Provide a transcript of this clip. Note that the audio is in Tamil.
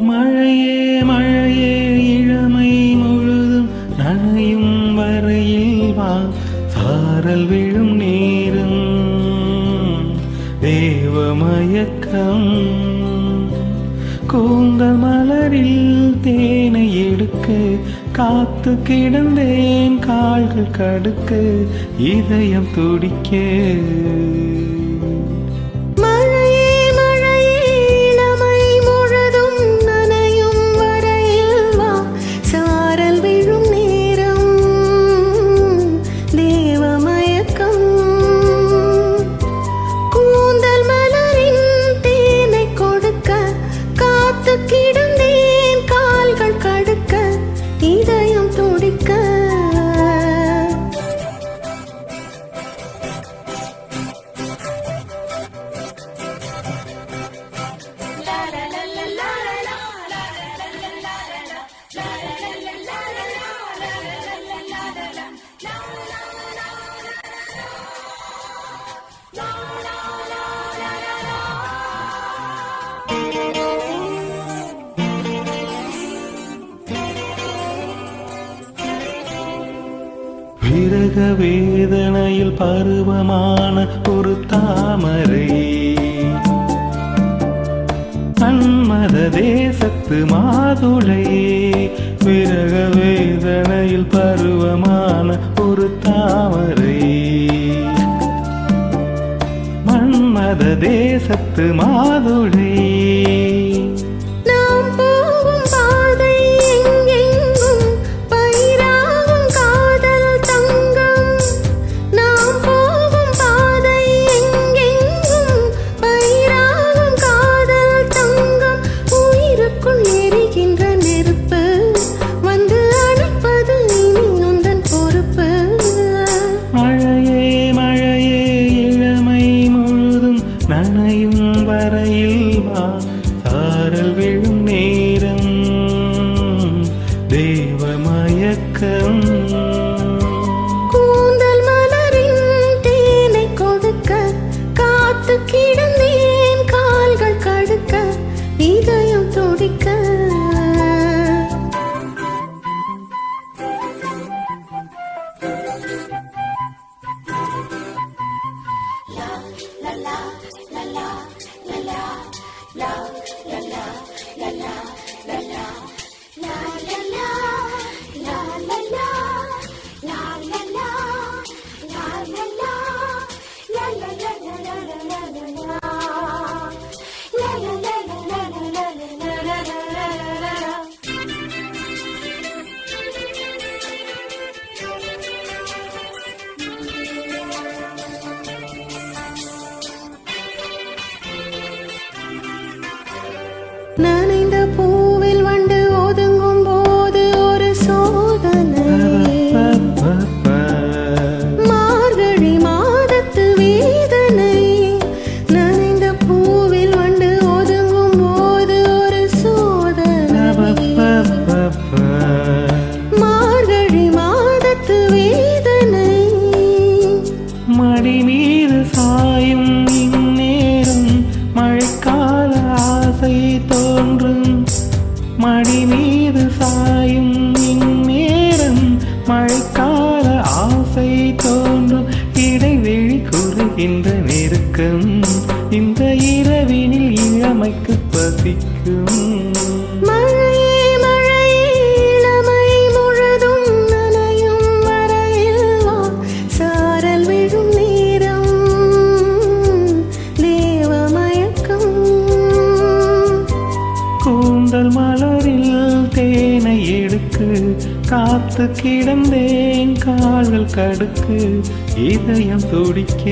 மழையே மழையே இளமை முழுதும் நனையும் வரையில் வா. சாரல் விழும் நீரும் தேவமயக்கம். கூந்தல் மலரில் தேனை எடுக்க காத்து கிடந்தேன் கால்கள் கடுக்க இதயம் துடிக்க. மழையே விரக வேதனையில் பருவமான ஒரு தாமரை. அன்மத தேசத்து மாதுளையே விரக வேதனையில் பருவமான ஒரு தாமரை. மன்மத தேசத்து மாதுளையே காத்து கிடந்தேன் கால்கள் கடுக்க இதயம் துடிக்க. மாடி மீது சாயும் இந்நேரம் மழைக்கால ஆசை தோன்றும். இடைவெளி குறுகின்ற நெருக்கம் இந்த இரவினில் இளமைக்கு பசிக்கும். காத்து கிடந்தேன் கால்கள் கடுக்கு இதயம் துடிக்க.